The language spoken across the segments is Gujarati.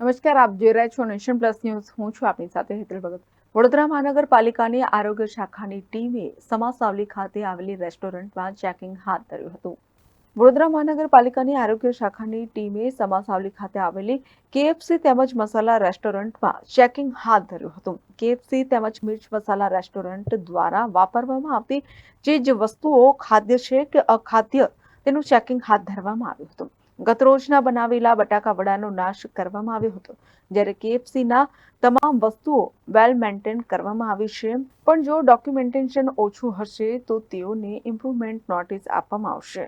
નમસ્કાર, આપ જોઈ રહ્યા છો નેશન પ્લસ ન્યૂઝ. હું છું આપની સાથે હેતલ ભગત. વડોદરા મહાનગરપાલિકાની આરોગ્ય શાખાની ટીમે સમાસાવલી ખાતે આવેલી રેસ્ટોરન્ટમાં ચેકિંગ હાથ ધર્યું હતું. વડોદરા મહાનગરપાલિકાની આરોગ્ય શાખાની ટીમે સમાસાવલી ખાતે આવેલી કેએફસી તેમજ મસાલા રેસ્ટોરન્ટમાં ચેકિંગ હાથ ધર્યું હતું. કેએફસી તેમજ મિર્ચ મસાલા રેસ્ટોરન્ટ દ્વારા વાપરવામાં આવતી ચીજ વસ્તુઓ ખાદ્ય છે કે અખાદ્ય, તેનું ચેકિંગ હાથ ધરવામાં આવ્યું હતું. ગતરોજના બનાવેલા બટાકા વડાનો નાશ કરવામાં આવ્યો હતો. જ્યારે કેએફસીના તમામ વસ્તુઓ વેલ મેન્ટેન કરવામાં આવી છે. પણ જો ડોક્યુમેન્ટેશન ઓછું હશે તો તેઓને ઇમ્પ્રુવમેન્ટ નોટિસ આપવામાં આવશે.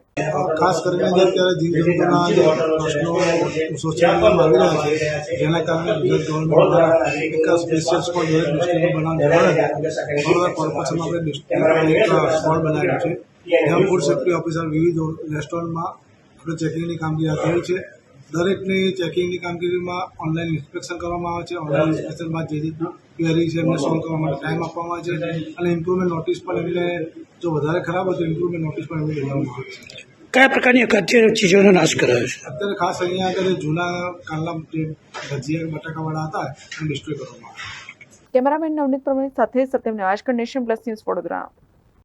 ખાસ કરીને જે અત્યારે જીવજંતુના જે પ્રશ્નો સોસાયટીમાં આવી રહ્યા છે જેના કારણે ગુજરાત ગવર્મેન્ટ દ્વારા એક સ્પેશિયલ જણાવ્યું હતું કોર્પોરેશનમાં આપણે ડિસ્ટ્રિક્ટમાં બનાવ્યું છે. ત્યાં ફૂડ સેફ્ટી ઓફિસર વિવિધ રેસ્ટોરન્ટમાં આપણે ચેકિંગની કામગીરી હાથ ધરી છે. દરેકની ચેકિંગની કામગીરીમાં ઓનલાઈન ઇન્સ્પેક્શન કરવામાં આવે છે. ઓનલાઈન ઇન્સ્પેક્શનમાં જે જે ક્વેરી છે એમને સોલ્વ કરવા માટે ટાઈમ આપવામાં આવે છે. અને ઇમ્પ્રુવમેન્ટ નોટિસ પણ એમને જો વધારે ખરાબ હોય તો ઇમ્પ્રુવમેન્ટ નોટિસ પણ એમને લેવામાં આવે છે. કયા પ્રકારની અખાદ્ય ચીજોનો નાશ કરાયો છે? અત્યારે ખાસ અહીંયા આગળ જૂના કાલના જે ભજીયા બટાકાવાળા હતા એને ડિસ્ટ્રોય કરવામાં આવ્યા. કેમેરામેન નવનીત પ્રમાણે સાથે Satyam Nevashkar condition plus news Vadodara.